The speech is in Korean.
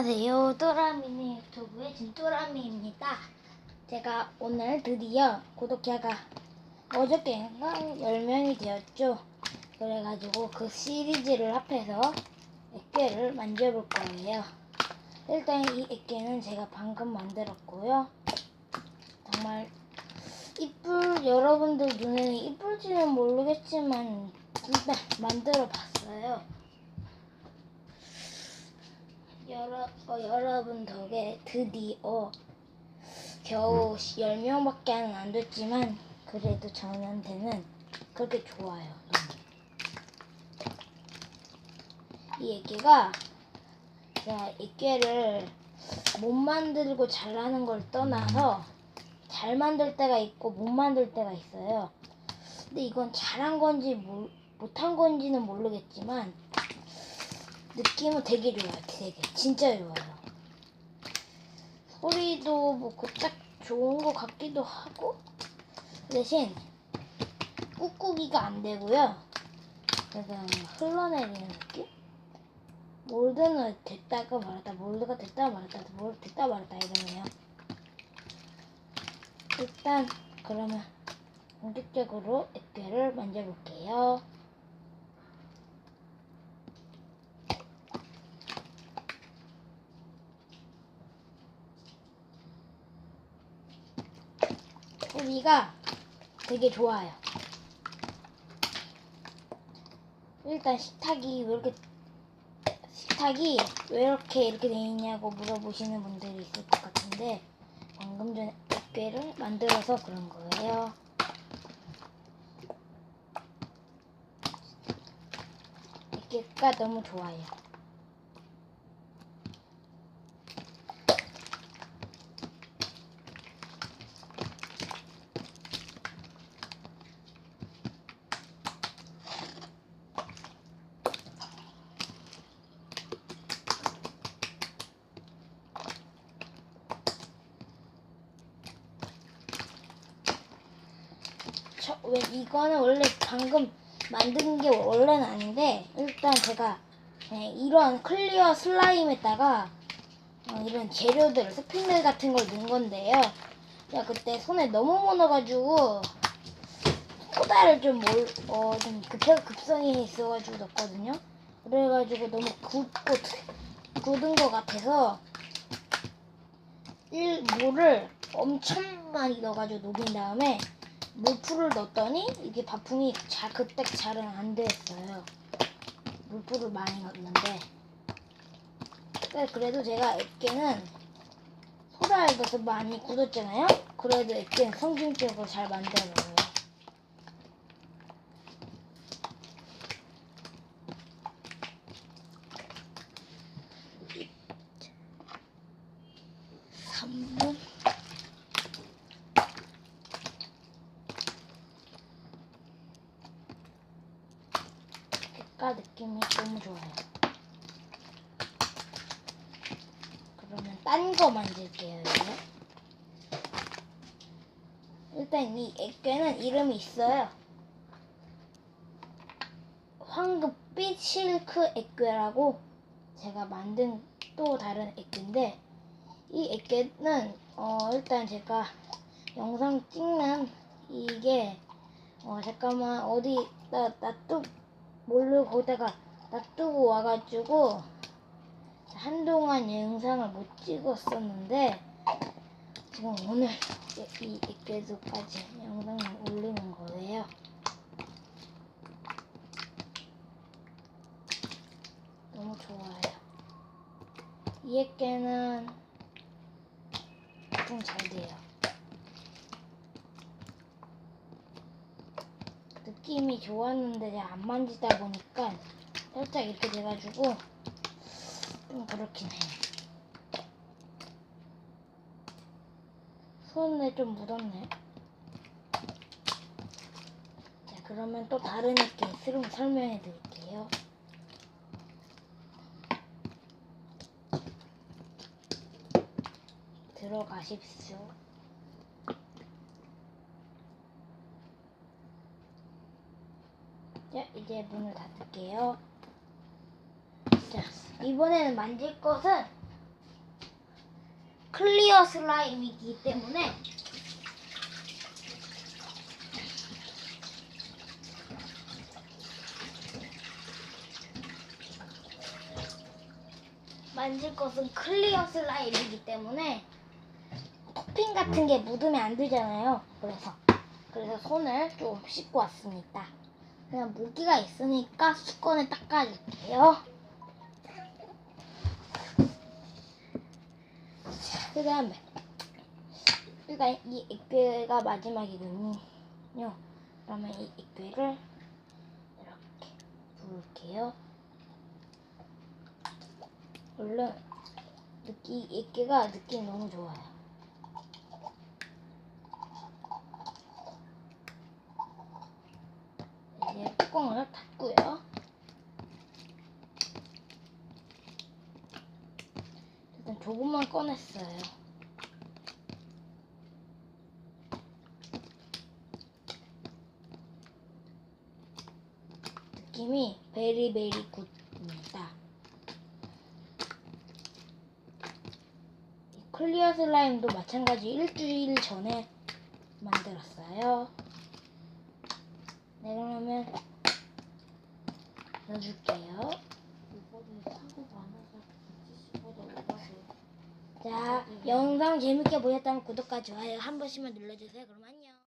안녕하세요. 또라미네 유튜브의 진또라미입니다. 제가 오늘 드디어 구독자가 어저께인가 10명이 되었죠. 그래가지고 그 시리즈를 합해서 액계를 만져볼 거예요. 일단 이 액계는 제가 방금 만들었고요. 정말 이쁠 여러분들 눈에는 이쁠지는 모르겠지만 일단 만들어 봤어요. 여러, 어, 여러분 덕에 드디어 겨우 10명밖에 안 됐지만 그래도 저한테는 그렇게 좋아요. 이 애기가 제가 애기를 못 만들고 잘하는 걸 떠나서 잘 만들 때가 있고 못 만들 때가 있어요. 근데 이건 잘한 건지 못- 못한 건지는 모르겠지만 느낌은 되게 좋아요. 되게 진짜 좋아요. 소리도 뭐 그닥 좋은 것 같기도 하고 대신 꾹꾹이가 안 되고요. 약간 흘러내리는 느낌? 몰드는 됐다가 말았다, 몰드가 됐다 말았다, 몰드 됐다 말았다 이러네요. 일단 그러면 본격적으로 액괴를 만져볼게요. 소리가 되게 좋아요. 일단 식탁이 왜 이렇게 식탁이 왜 이렇게 이렇게 돼 있냐고 물어보시는 분들이 있을 것 같은데 방금 전에 액괴를 만들어서 그런 거예요. 액괴가 너무 좋아요. 저, 왜 이거는 원래 방금 만든 게 원래는 아닌데 일단 제가 그냥 이런 클리어 슬라임에다가 어, 이런 재료들 스피늘 같은 걸 넣은 건데요. 제가 그때 손에 너무 묻어가지고 소다를 좀 몰, 어, 좀 급해, 급성이 있어가지고 넣었거든요. 그래가지고 너무 굳고 굳은 것 같아서 일 물을 엄청 많이 넣어가지고 녹인 다음에 물풀을 넣었더니 이게 바풍이 잘 그때 잘은 안 됐어요. 물풀을 많이 넣었는데 근데 그래도 제가 액계는 소다에 넣어서 많이 굳었잖아요. 그래도 액계는 성공적으로 잘 만들어요. 삼분 색깔 느낌이 너무 좋아요. 그러면 딴 거 만들게요. 일단 이 액괴는 이름이 있어요. 황급빛 실크 액괴라고 제가 만든 또 다른 액괴인데 이 액괴는 어 일단 제가 영상 찍는 이게 어 잠깐만 어디다 놔두 모르고 거기다가 놔두고 와가지고 한동안 영상을 못 찍었었는데 지금 오늘 이 액괴도까지 영상을 올리는 거예요. 너무 좋아요. 이 액괴는 좀 잘 돼요. 느낌이 좋았는데 안 만지다 보니까 살짝 이렇게 돼가지고 좀 그렇긴 해요. 손에 좀 묻었네. 자, 그러면 또 다른 액기 스름 설명해 드릴게요. 들어가십시오. 자, 이제 문을 닫을게요. 자, 이번에는 만질 것은 클리어 슬라임이기 때문에 만질 것은 클리어 슬라임이기 때문에 토핑 같은 게 묻으면 안 되잖아요. 그래서 그래서 손을 좀 씻고 왔습니다. 그냥 모기가 있으니까 수건을 닦아줄게요. 그 다음에 일단 이 액괴가 마지막이군요. 그러면 이 액괴를 이렇게 부을게요. 얼른 느끼 액괴가 느낌 너무 좋아요. 이제 뚜껑을 닫고요. 일단 조금만 꺼냈어요. 느낌이 베리베리 굿입니다. 이 클리어 슬라임도 마찬가지 일주일 전에 만들었어요. 네, 그러면 넣어줄게요. 이번에 사고 많아서 170보다 오바서 자, 영상 재밌게 보셨다면 구독과 좋아요 한 번씩만 눌러주세요. 그럼 안녕.